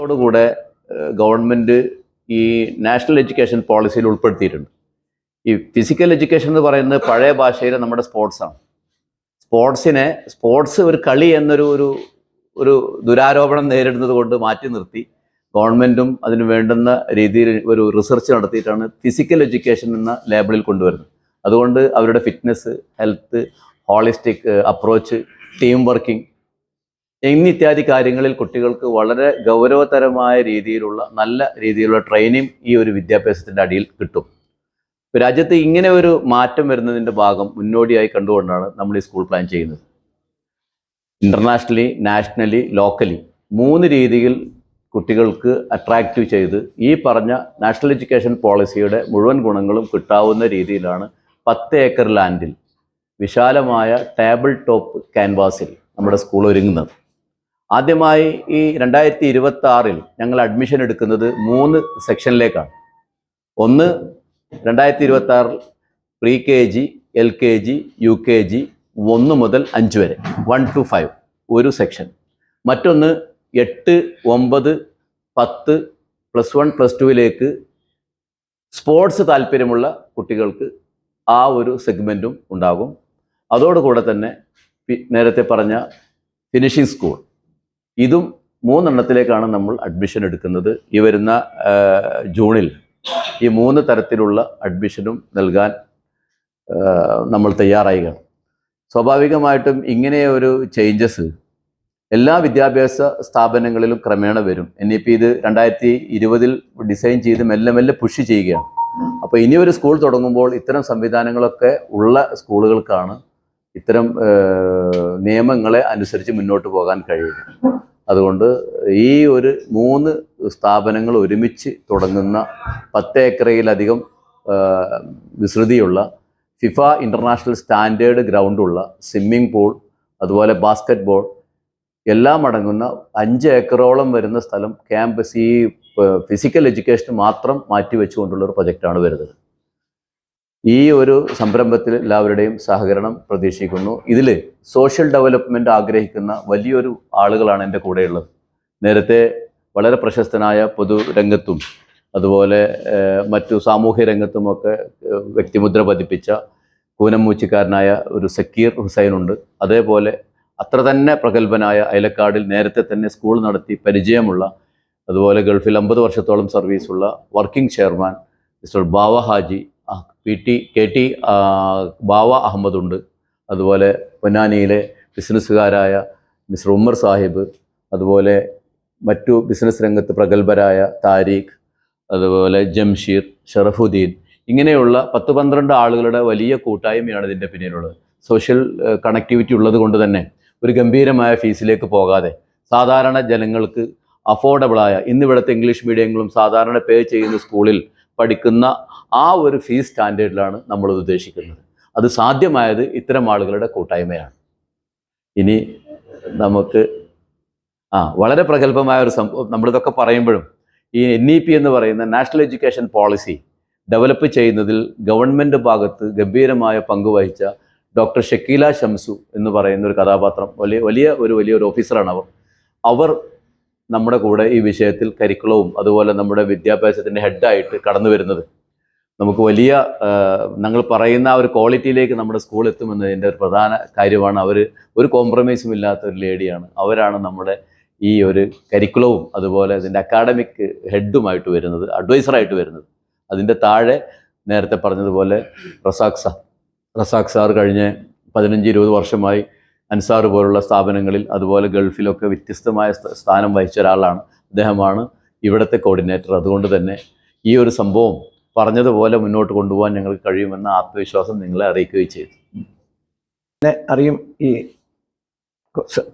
ോടുകൂടെ government ഈ national education പോളിസിയിൽ ഉൾപ്പെടുത്തിയിട്ടുണ്ട്. ഈ ഫിസിക്കൽ എഡ്യൂക്കേഷൻ എന്ന് പറയുന്നത് പഴയ ഭാഷയിൽ നമ്മുടെ സ്പോർട്സാണ് സ്പോർട്സിനെ സ്പോർട്സ് ഒരു കളി എന്നൊരു ഒരു ഒരു ദുരാരോപണം നേരിടുന്നത് കൊണ്ട് മാറ്റി നിർത്തി. ഗവൺമെന്റും അതിന് വേണ്ടുന്ന രീതിയിൽ ഒരു റിസർച്ച് നടത്തിയിട്ടാണ് ഫിസിക്കൽ എഡ്യൂക്കേഷൻ എന്ന ലേബിളിൽ കൊണ്ടുവരുന്നത്. അതുകൊണ്ട് അവരുടെ fitness health holistic approach team working എന്നിത്യാദി കാര്യങ്ങളിൽ കുട്ടികൾക്ക് വളരെ ഗൗരവതരമായ രീതിയിലുള്ള നല്ല രീതിയിലുള്ള ട്രെയിനിങ് ഈ ഒരു വിദ്യാഭ്യാസത്തിന്റെ അടിയിൽ കിട്ടും. രാജ്യത്ത് ഇങ്ങനെ ഒരു മാറ്റം വരുന്നതിന്റെ ഭാഗം മുന്നോടിയായി കണ്ടുകൊണ്ടാണ് നമ്മൾ ഈ സ്കൂൾ പ്ലാൻ ചെയ്യുന്നത്. ഇന്റർനാഷണലി നാഷണലി ലോക്കലി മൂന്ന് രീതിയിൽ കുട്ടികൾക്ക് അട്രാക്റ്റീവ് ചെയ്ത് ഈ പറഞ്ഞ നാഷണൽ എഡ്യൂക്കേഷൻ പോളിസിയുടെ മുഴുവൻ ഗുണങ്ങളും കിട്ടാവുന്ന രീതിയിലാണ് പത്ത് ഏക്കർ ലാൻഡിൽ വിശാലമായ ടേബിൾ ടോപ്പ് ക്യാൻവാസിൽ നമ്മുടെ സ്കൂൾ ഒരുങ്ങുന്നത്. ആദ്യമായി ഈ രണ്ടായിരത്തി ഇരുപത്തി ആറിൽ ഞങ്ങൾ അഡ്മിഷൻ എടുക്കുന്നത് മൂന്ന് സെക്ഷനിലേക്കാണ് ഒന്ന് രണ്ടായിരത്തി ഇരുപത്തി ആറിൽ pre K G L K G U K G ഒന്ന് മുതൽ അഞ്ച് വരെ. വൺ ടു ഫൈവ് ഒരു സെക്ഷൻ മറ്റൊന്ന് എട്ട് ഒമ്പത് പത്ത് പ്ലസ് വൺ പ്ലസ് ടുവിലേക്ക് സ്പോർട്സ് താല്പര്യമുള്ള കുട്ടികൾക്ക് ആ ഒരു സെഗ്മെന്റും ഉണ്ടാകും. അതോടുകൂടെ തന്നെ നേരത്തെ പറഞ്ഞ ഫിനിഷിംഗ് സ്കൂൾ ഇതും മൂന്നെണ്ണത്തിലേക്കാണ് നമ്മൾ അഡ്മിഷൻ എടുക്കുന്നത്. ഈ വരുന്ന ജൂണിൽ ഈ മൂന്ന് തരത്തിലുള്ള അഡ്മിഷനും നൽകാൻ നമ്മൾ തയ്യാറായിക സ്വാഭാവികമായിട്ടും ഇങ്ങനെ ഒരു ചേഞ്ചസ് എല്ലാ വിദ്യാഭ്യാസ സ്ഥാപനങ്ങളിലും ക്രമേണ വരും. എൻ ഇ പി ഇത് രണ്ടായിരത്തി ഇരുപതിൽ ഡിസൈൻ ചെയ്ത് മെല്ലെ മെല്ലെ പുഷ് ചെയ്യുകയാണ്. അപ്പോൾ ഇനി ഒരു സ്കൂൾ തുടങ്ങുമ്പോൾ ഇത്തരം സംവിധാനങ്ങളൊക്കെ ഉള്ള സ്കൂളുകൾക്കാണ് ഇത്തരം നിയമങ്ങളെ അനുസരിച്ച് മുന്നോട്ട് പോകാൻ കഴിയില്ല. അതുകൊണ്ട് ഈ ഒരു മൂന്ന് സ്ഥാപനങ്ങൾ ഒരുമിച്ച് തുടങ്ങുന്ന പത്ത് ഏക്കറയിലധികം വിസ്തൃതിയുള്ള ഫിഫ ഇന്റർനാഷണൽ സ്റ്റാൻഡേർഡ് ഗ്രൗണ്ടുള്ള സ്വിമ്മിംഗ് പൂൾ അതുപോലെ ബാസ്ക്കറ്റ് ബോൾ എല്ലാം അടങ്ങുന്ന അഞ്ച് ഏക്കറോളം വരുന്ന സ്ഥലം ക്യാമ്പസ് ഈ ഫിസിക്കൽ എഡ്യൂക്കേഷൻ മാത്രം മാറ്റിവെച്ചുകൊണ്ടുള്ള ഒരു പ്രൊജക്റ്റാണ് വരുന്നത്. ഈ ഒരു സംരംഭത്തിൽ എല്ലാവരുടെയും സഹകരണം പ്രതീക്ഷിക്കുന്നു. ഇതിൽ സോഷ്യൽ ഡെവലപ്മെന്റ് ആഗ്രഹിക്കുന്ന വലിയൊരു ആളുകളാണ് എന്റെ കൂടെയുള്ളത്. നേരത്തെ വളരെ പ്രശസ്തനായ പൊതുരംഗത്തും അതുപോലെ മറ്റു സാമൂഹ്യ രംഗത്തുമൊക്കെ വ്യക്തിമുദ്ര പതിപ്പിച്ച കൂനമ്മൂച്ചിക്കാരനായ ഒരു സക്കീർ ഹുസൈനുണ്ട്. അതേപോലെ അത്ര തന്നെ പ്രഗത്ഭനായ അയലക്കാടിൽ നേരത്തെ തന്നെ സ്കൂൾ നടത്തി പരിചയമുള്ള അതുപോലെ ഗൾഫിൽ അമ്പത് വർഷത്തോളം സർവീസുള്ള working chairman mister Bava Haji P T K T Bava അഹമ്മദുണ്ട്. അതുപോലെ പൊന്നാനിയിലെ ബിസിനസ്സുകാരായ മിസ്റ്റർ ഉമ്മർ സാഹിബ് അതുപോലെ മറ്റു ബിസിനസ് രംഗത്ത് പ്രഗത്ഭരായ താരീഖ് അതുപോലെ ജംഷീർ ഷറഫുദ്ദീൻ ഇങ്ങനെയുള്ള പത്ത് പന്ത്രണ്ട് ആളുകളുടെ വലിയ കൂട്ടായ്മയാണ് ഇതിന്റെ പിന്നിലുള്ളത്. സോഷ്യൽ കണക്ടിവിറ്റി ഉള്ളത് കൊണ്ട് തന്നെ ഒരു ഗംഭീരമായ ഫീസിലേക്ക് പോകാതെ സാധാരണ ജനങ്ങൾക്ക് അഫോർഡബിളായ ഇന്നിവിടുത്തെ ഇംഗ്ലീഷ് മീഡിയങ്ങളും സാധാരണ പേ ചെയ്യുന്ന സ്കൂളിൽ പഠിക്കുന്ന ആ ഒരു ഫീസ് സ്റ്റാൻഡേർഡിലാണ് നമ്മൾ ഉദ്ദേശിക്കുന്നത്. അത് സാധ്യമായത് ഇത്തരം ആളുകളുടെ കൂട്ടായ്മയാണ്. ഇനി നമുക്ക് ആ വളരെ പ്രഗത്ഭമായ ഒരു സംഭവം നമ്മളിതൊക്കെ പറയുമ്പോഴും ഈ എൻ ഇ പി എന്ന് പറയുന്ന നാഷണൽ എഡ്യൂക്കേഷൻ പോളിസി ഡെവലപ്പ് ചെയ്യുന്നതിൽ ഗവൺമെന്റ് ഭാഗത്ത് ഗംഭീരമായ പങ്ക് വഹിച്ച ഡോക്ടർ ഷക്കീല ഷംസു എന്ന് പറയുന്ന ഒരു കഥാപാത്രം വലിയ വലിയ ഒരു വലിയൊരു ഓഫീസറാണ് അവർ. അവർ നമ്മുടെ കൂടെ ഈ വിഷയത്തിൽ കരിക്കുളവും അതുപോലെ നമ്മുടെ വിദ്യാഭ്യാസത്തിന്റെ ഹെഡായിട്ട് കടന്നു വരുന്നത്. നമുക്ക് വലിയ ഞങ്ങൾ പറയുന്ന ആ ഒരു ക്വാളിറ്റിയിലേക്ക് നമ്മുടെ സ്കൂൾ എത്തുമെന്നതിന്റെ ഒരു പ്രധാന കാര്യമാണ് അവർ ഒരു കോംപ്രമൈസും ഇല്ലാത്ത ഒരു ലേഡിയാണ് അവരാണ് നമ്മുടെ ഈ ഒരു കരിക്കുളവും അതുപോലെ അതിന്റെ അക്കാഡമിക് ഹെഡുമായിട്ട് വരുന്നത് അഡ്വൈസറായിട്ട് വരുന്നത്. അതിന്റെ താഴെ നേരത്തെ പറഞ്ഞതുപോലെ റസാഖ് സാർ റസാഖ് സാർ കഴിഞ്ഞ പതിനഞ്ച് ഇരുപത് വർഷമായി അൻസാർ പോലുള്ള സ്ഥാപനങ്ങളിൽ അതുപോലെ ഗൾഫിലൊക്കെ വ്യത്യസ്തമായ സ്ഥാനം വഹിച്ച ഒരാളാണ് അദ്ദേഹമാണ് ഇവിടുത്തെ കോർഡിനേറ്റർ അതുകൊണ്ട് തന്നെ ഈ ഒരു സംഭവം പറഞ്ഞതുപോലെ മുന്നോട്ട് കൊണ്ടുപോകാൻ ഞങ്ങൾക്ക് കഴിയുമെന്ന ആത്മവിശ്വാസം നിങ്ങളെ അറിയിക്കുകയും ചെയ്തു. പിന്നെ അറിയും ഈ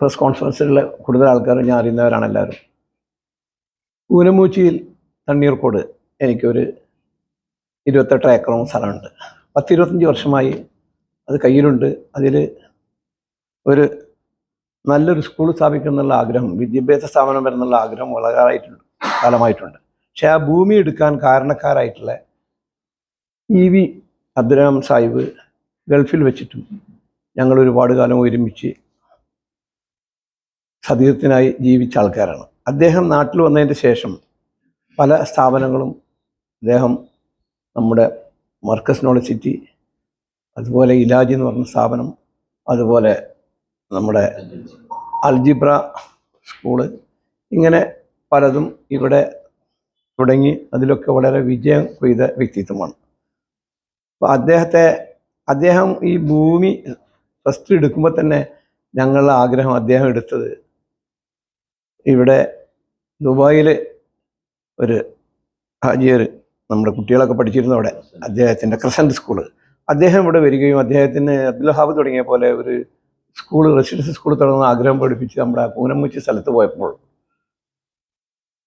പ്രസ് കോൺഫറൻസിലുള്ള കൂടുതൽ ആൾക്കാരും ഞാൻ അറിയുന്നവരാണ് എല്ലാവരും. ഊനമൂച്ചിയിൽ തണ്ണീർക്കോട് എനിക്കൊരു ഇരുപത്തെട്ട് ഏക്കറോളം സ്ഥലമുണ്ട്. പത്തിരുപത്തഞ്ച് വർഷമായി അത് കയ്യിലുണ്ട്. അതിൽ ഒരു നല്ലൊരു സ്കൂൾ സ്ഥാപിക്കുന്നുള്ള ആഗ്രഹം വിദ്യാഭ്യാസ സ്ഥാപനം വരുന്നുള്ള ആഗ്രഹം വളരായിട്ടുണ്ട് കാലമായിട്ടുണ്ട്. പക്ഷെ ആ ഭൂമി എടുക്കാൻ കാരണക്കാരായിട്ടുള്ള ഇ വി അബ്ദുറഹ്മാൻ സാഹിബ് ഗൾഫിൽ വെച്ചിട്ടും ഞങ്ങൾ ഒരുപാട് കാലം ഒരുമിച്ച് സതീർത്ഥനായി ജീവിച്ച ആൾക്കാരാണ്. അദ്ദേഹം നാട്ടിൽ വന്നതിന് ശേഷം പല സ്ഥാപനങ്ങളും അദ്ദേഹം നമ്മുടെ മർക്കസ് നോളജ് സിറ്റി അതുപോലെ ഇലാജി എന്ന് പറഞ്ഞ സ്ഥാപനം അതുപോലെ നമ്മുടെ അൽജിബ്ര സ്കൂൾ. ഇങ്ങനെ പലതും ഇവിടെ തുടങ്ങി അതിലൊക്കെ വളരെ വിജയം കൊയ്ത വ്യക്തിത്വമാണ്. അപ്പോൾ അദ്ദേഹത്തെ അദ്ദേഹം ഈ ഭൂമി ഫസ്റ്റ് എടുക്കുമ്പോൾ തന്നെ ഞങ്ങളുടെ ആഗ്രഹം അദ്ദേഹം എടുത്തത് ഇവിടെ ദുബായിൽ ഒരു ഹാജിയർ നമ്മുടെ കുട്ടികളൊക്കെ പഠിച്ചിരുന്ന അവിടെ അദ്ദേഹത്തിന്റെ ക്രസന്റ് സ്കൂൾ അദ്ദേഹം ഇവിടെ വരികയും അദ്ദേഹത്തിന് അബ്ദുൽ ഹാബ് തുടങ്ങിയ പോലെ ഒരു സ്കൂൾ റെസിഡൻസ് സ്കൂൾ തുടങ്ങുന്ന ആഗ്രഹം പഠിപ്പിച്ച് നമ്മുടെ പൂനമുച്ചി സ്ഥലത്ത് പോയപ്പോൾ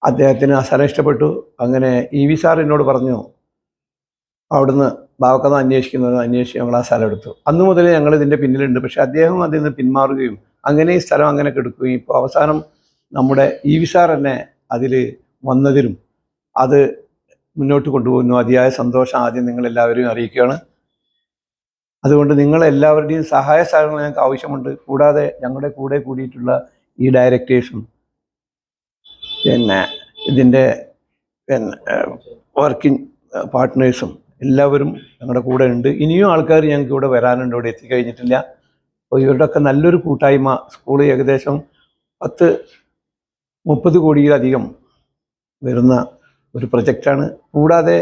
അദ്ദേഹത്തിന് ആ സ്ഥലം ഇഷ്ടപ്പെട്ടു. അങ്ങനെ ഇ വി സാർ എന്നോട് പറഞ്ഞു അവിടുന്ന് ബാവക്കഥ അന്വേഷിക്കുന്നത് അന്വേഷിച്ച് ഞങ്ങൾ ആ സ്ഥലം എടുത്തു. അന്ന് മുതൽ ഞങ്ങൾ ഇതിന്റെ പിന്നിലുണ്ട്. പക്ഷേ അദ്ദേഹം അതിൽ നിന്ന് പിന്മാറുകയും അങ്ങനെ ഈ സ്ഥലം അങ്ങനെ കെടുക്കുകയും ഇപ്പോൾ അവസാനം നമ്മുടെ ഇ വി സാർ തന്നെ അതിൽ വന്നതിലും അത് മുന്നോട്ട് കൊണ്ടുപോകുന്നു. അതിയായ സന്തോഷം ആദ്യം നിങ്ങളെല്ലാവരെയും അറിയിക്കുകയാണ്. അതുകൊണ്ട് നിങ്ങളെല്ലാവരുടെയും സഹായ സഹകരണങ്ങൾ ഞങ്ങൾക്ക് ആവശ്യമുണ്ട്. കൂടാതെ ഞങ്ങളുടെ കൂടെ കൂടിയിട്ടുള്ള ഈ ഡയറക്ടേഴ്സും പിന്നെ ഇതിന്റെ പിന്നെ വർക്കിംഗ് പാർട്ട്നേഴ്സും എല്ലാവരും ഞങ്ങളുടെ കൂടെ ഉണ്ട്. ഇനിയും ആൾക്കാർ ഞങ്ങൾക്ക് ഇവിടെ വരാനുണ്ട്. ഇവിടെ എത്തിക്കഴിഞ്ഞിട്ടില്ല. അപ്പോൾ ഇവരുടെയൊക്കെ നല്ലൊരു കൂട്ടായ്മ. സ്കൂൾ ഏകദേശം പത്ത് മുപ്പത് കോടിയിലധികം വരുന്ന ഒരു പ്രൊജക്റ്റാണ്. കൂടാതെ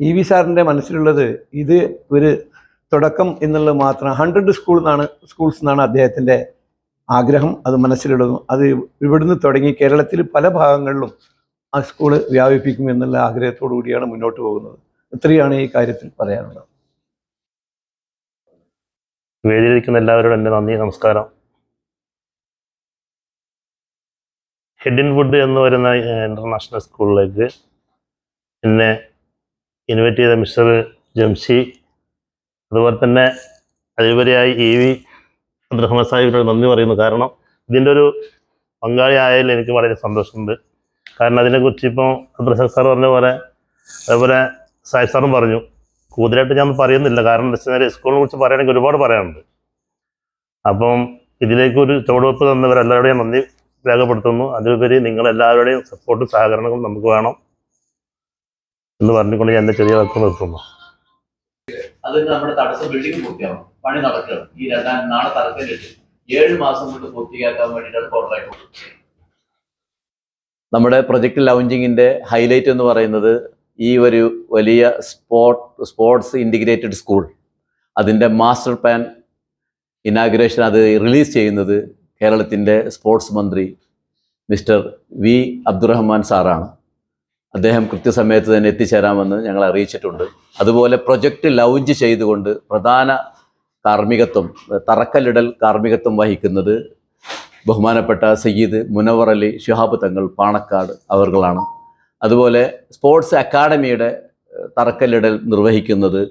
ഇ വി സാറിന്റെ മനസ്സിലുള്ളത് ഇത് ഒരു തുടക്കം എന്നുള്ളത് മാത്രം ഹൺഡ്രഡ് സ്കൂൾ എന്നാണ് സ്കൂൾസ് എന്നാണ് അദ്ദേഹത്തിന്റെ ആഗ്രഹം. അത് മനസ്സിലിടുന്നു. അത് ഇവിടുന്ന് തുടങ്ങി കേരളത്തിൽ പല ഭാഗങ്ങളിലും ആ സ്കൂൾ വ്യാപിപ്പിക്കും എന്നുള്ള ആഗ്രഹത്തോടു കൂടിയാണ് മുന്നോട്ട് പോകുന്നത്. ഇത്രയാണ് ഈ കാര്യത്തിൽ പറയാനുള്ളത്. വേദിയിലിരിക്കുന്ന എല്ലാവരോടും എന്റെ നന്ദി നമസ്കാരം. ഹെഡിൻ വുഡ് എന്ന് പറയുന്ന ഇന്റർനാഷണൽ സ്കൂളിലേക്ക് എന്നെ ഇൻവൈറ്റ് ചെയ്ത മിസ്റ്റർ ജംഷി അതുപോലെ തന്നെ അതിലുപരിയായി ഇ വി അബ്ദുറഹ്മാൻ സാഹിബിനോട് നന്ദി പറയുന്നു. കാരണം ഇതിന്റെ ഒരു പങ്കാളി ആയതിൽ എനിക്ക് വളരെ സന്തോഷമുണ്ട്. കാരണം അതിനെക്കുറിച്ച് ഇപ്പോൾ അബ്ദുറഹ്മാൻ സാർ പറഞ്ഞ പോലെ അതുപോലെ സായി സാറും പറഞ്ഞു. കൂടുതലായിട്ട് ഞാൻ പറയുന്നില്ല. കാരണം എന്താ വെച്ചാൽ സ്കൂളിനെ കുറിച്ച് പറയുകയാണെങ്കിൽ ഒരുപാട് പറയാനുണ്ട്. അപ്പം ഇതിലേക്കൊരു ചുവടുവെപ്പ് തന്നവരെല്ലാവരുടെയും നന്ദി രേഖപ്പെടുത്തുന്നു. അതിലുപരി നിങ്ങളെല്ലാവരുടെയും സപ്പോർട്ടും സഹകരണങ്ങളും നമുക്ക് വേണം എന്ന് പറഞ്ഞുകൊണ്ട് ഞാൻ എന്റെ ചെറിയ വാക്ക് നിർത്തുന്നു. അതിന് നമ്മുടെ തടസ്സം ബിൽഡിംഗ് പൂർത്തിയാവും. പണി നടക്കുകയാണ് ഈ രണ്ടാം നാളെ തറക്കല്ലിട്ട് ഏഴ് മാസം കൊണ്ട് പൂർത്തിയാക്കാൻ വേണ്ടിയിട്ടാണ് കോൺട്രാക്ട് നമ്മുടെ പ്രൊജക്ട് ലൗഞ്ചിങ്ങിന്റെ ഹൈലൈറ്റ് എന്ന് പറയുന്നത് ഈ ഒരു വലിയ സ്പോർട്ട് സ്പോർട്സ് ഇന്റിഗ്രേറ്റഡ് സ്കൂൾ അതിന്റെ മാസ്റ്റർ പ്ലാൻ ഇനാഗുറേഷൻ അത് റിലീസ് ചെയ്യുന്നത് കേരളത്തിന്റെ സ്പോർട്സ് മന്ത്രി മിസ്റ്റർ വി അബ്ദുറഹ്മാൻ സാറാണ്. അദ്ദേഹം കൃത്യസമയത്ത് തന്നെ എത്തിച്ചേരാമെന്ന് ഞങ്ങൾ അറിയിച്ചിട്ടുണ്ട്. അതുപോലെ പ്രൊജക്റ്റ് ലൗഞ്ച് ചെയ്തുകൊണ്ട് പ്രധാന കാർമ്മികത്വം തറക്കല്ലിടൽ കാർമ്മികത്വം വഹിക്കുന്നത് ബഹുമാനപ്പെട്ട സയ്യിദ് മുനവർ അലി ഷിഹാബ് തങ്ങൾ പാണക്കാട് അവർകളാണ്. അതുപോലെ സ്പോർട്സ് അക്കാഡമിയുടെ തറക്കല്ലിടൽ നിർവഹിക്കുന്നത്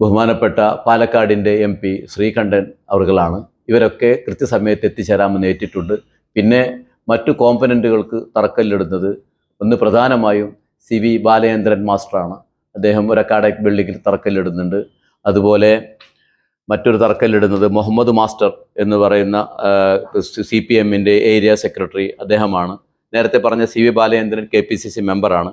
ബഹുമാനപ്പെട്ട പാലക്കാടിന്റെ എം പി ശ്രീകണ്ഠൻ അവർകളാണ്. ഇവരൊക്കെ കൃത്യസമയത്ത് എത്തിച്ചേരാമെന്ന് ഏറ്റിട്ടുണ്ട്. പിന്നെ മറ്റു കോമ്പനന്റുകൾക്ക് തറക്കല്ലിടുന്നത് ഒന്ന് പ്രധാനമായും സി വി ബാലചന്ദ്രൻ മാസ്റ്ററാണ്. അദ്ദേഹം ഒരു അക്കാഡമിക് ബിൽഡിങ്ങിൽ തറക്കല്ലിടുന്നുണ്ട്. അതുപോലെ മറ്റൊരു തറക്കല്ലിടുന്നത് മുഹമ്മദ് മാസ്റ്റർ എന്ന് പറയുന്ന സി പി എമ്മിന്റെ ഏരിയ സെക്രട്ടറി അദ്ദേഹമാണ്. നേരത്തെ പറഞ്ഞ C V Balachandran K P C C മെമ്പറാണ്.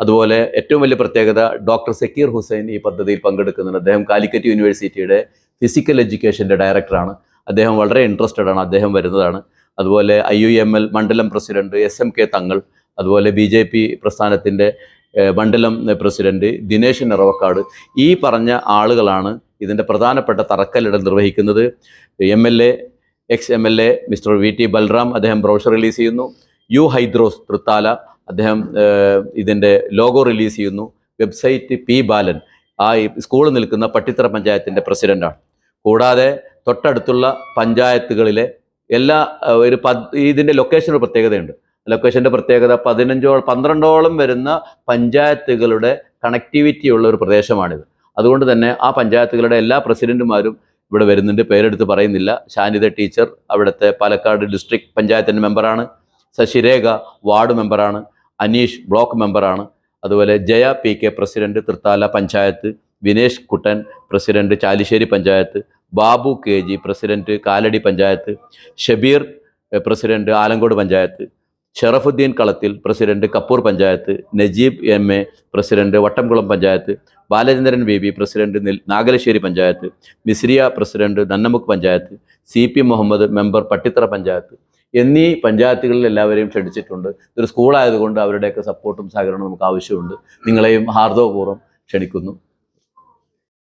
അതുപോലെ ഏറ്റവും വലിയ പ്രത്യേകത ഡോക്ടർ സക്കീർ ഹുസൈൻ ഈ പദ്ധതിയിൽ പങ്കെടുക്കുന്നുണ്ട്. അദ്ദേഹം കാലിക്കറ്റ് യൂണിവേഴ്സിറ്റിയുടെ ഫിസിക്കൽ എഡ്യൂക്കേഷന്റെ ഡയറക്ടറാണ്. അദ്ദേഹം വളരെ ഇൻട്രസ്റ്റഡ് ആണ് അദ്ദേഹം വരുന്നതാണ്. അതുപോലെ ഐ യു എം എൽ മണ്ഡലം president S M K Thangal അതുപോലെ ബി ജെ പി പ്രസ്ഥാനത്തിന്റെ മണ്ഡലം പ്രസിഡന്റ് ദിനേശൻ നിറവക്കാട് ഈ പറഞ്ഞ ആളുകളാണ് ഇതിന്റെ പ്രധാനപ്പെട്ട തറക്കല്ലിടൽ നിർവഹിക്കുന്നത്. M L A ex M L A mister V T Balram അദ്ദേഹം ബ്രോഷർ റിലീസ് ചെയ്യുന്നു. യു ഹൈദ്രോസ് തൃത്താല അദ്ദേഹം ഇതിന്റെ ലോഗോ റിലീസ് ചെയ്യുന്നു. വെബ്സൈറ്റ് പി ബാലൻ ആ സ്കൂൾ നിൽക്കുന്ന പട്ടിത്തറ പഞ്ചായത്തിന്റെ പ്രസിഡന്റാണ് കൂടാതെ തൊട്ടടുത്തുള്ള പഞ്ചായത്തുകളിലെ എല്ലാ ഒരു പ ഇതിന്റെ ലൊക്കേഷൻ ഒരു പ്രത്യേകതയുണ്ട്. ലൊക്കേഷന്റെ പ്രത്യേകത പതിനഞ്ചോ പന്ത്രണ്ടോളം വരുന്ന പഞ്ചായത്തുകളുടെ കണക്ടിവിറ്റി ഉള്ള ഒരു പ്രദേശമാണിത്. അതുകൊണ്ട് തന്നെ ആ പഞ്ചായത്തുകളുടെ എല്ലാ പ്രസിഡന്റുമാരും ഇവിടെ വരുന്നുണ്ട്. പേരെടുത്ത് പറയുന്നില്ല. ശാനിത ടീച്ചർ അവിടുത്തെ പാലക്കാട് ഡിസ്ട്രിക്ട് പഞ്ചായത്തിന്റെ മെമ്പറാണ് ശശിരേഖ വാർഡ് മെമ്പറാണ് അനീഷ് ബ്ലോക്ക് മെമ്പറാണ് അതുപോലെ Jaya P K president Thrithala panchayat Vinesh Kuttan president Chalissery panchayat Babu K G president Kalady panchayat Shabeer president Alankode panchayat. Sharafudheen Kalathil president Kappur panchayat Najeeb M A president Vattamkulam panchayat Balachandran B B president Nagalassery panchayat Misriya president Nannamukku panchayat C P Muhammad member Pattithara panchayat എന്നീ പഞ്ചായത്തുകളിൽ എല്ലാവരെയും ക്ഷണിച്ചിട്ടുണ്ട്. ഇതൊരു സ്കൂളായതുകൊണ്ട് അവരുടെയൊക്കെ സപ്പോർട്ടും സഹകരണവും നമുക്ക് ആവശ്യമുണ്ട്. നിങ്ങളെയും ഹാർദവപൂർവം ക്ഷണിക്കുന്നു.